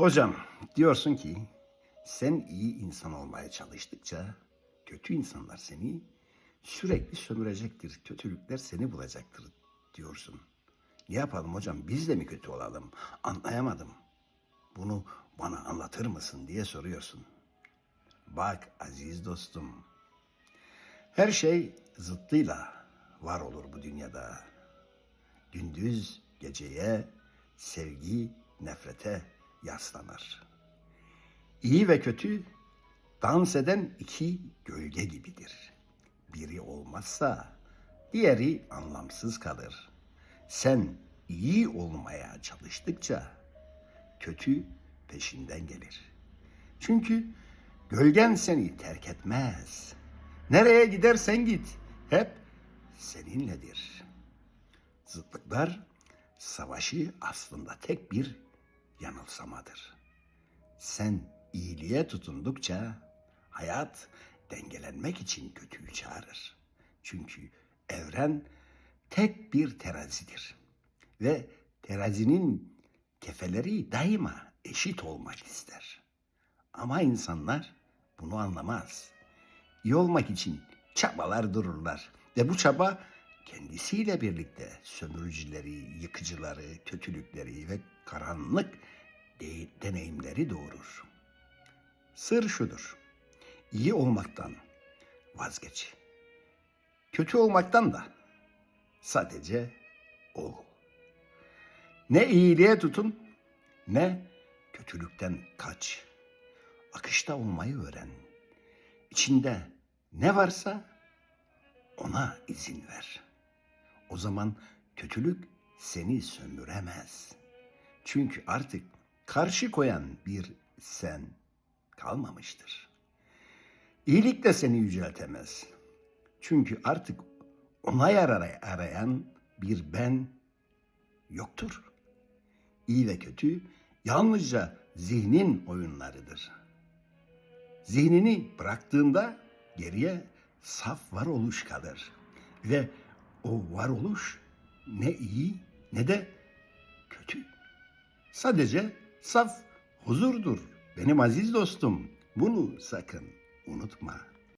Hocam diyorsun ki sen iyi insan olmaya çalıştıkça kötü insanlar seni sürekli sömürecektir. Kötülükler seni bulacaktır diyorsun. Ne yapalım hocam biz de mi kötü olalım? Anlayamadım. Bunu bana anlatır mısın diye soruyorsun. Bak aziz dostum. Her şey zıttıyla var olur bu dünyada. Gündüz geceye, sevgi nefrete yaslanır. İyi ve kötü dans eden iki gölge gibidir. Biri olmazsa diğeri anlamsız kalır. Sen iyi olmaya çalıştıkça kötü peşinden gelir. Çünkü gölgen seni terk etmez. Nereye gidersen git hep seninledir. Zıtlıklar savaşı aslında tek bir yanılsamadır. Sen iyiliğe tutundukça hayat dengelenmek için kötüyü çağırır. Çünkü evren tek bir terazidir. Ve terazinin kefeleri daima eşit olmak ister. Ama insanlar bunu anlamaz. İyi olmak için çabalar dururlar. Ve bu çaba kendisiyle birlikte sömürücüleri, yıkıcıları, kötülükleri ve karanlık de- deneyimleri doğurur. Sır şudur. İyi olmaktan vazgeç. Kötü olmaktan da sadece ol. Ne iyiliğe tutun ne kötülükten kaç. Akışta olmayı öğren. İçinde ne varsa ona izin ver. O zaman kötülük seni sömüremez. Çünkü artık karşı koyan bir sen kalmamıştır. İyilik de seni yüceltemez. Çünkü artık onay aray- arayan bir ben yoktur. İyi ve kötü yalnızca zihnin oyunlarıdır. Zihnini bıraktığında geriye saf varoluş kalır. Ve o varoluş ne iyi ne de kötü. Sadece saf huzurdur. Benim aziz dostum bunu sakın unutma.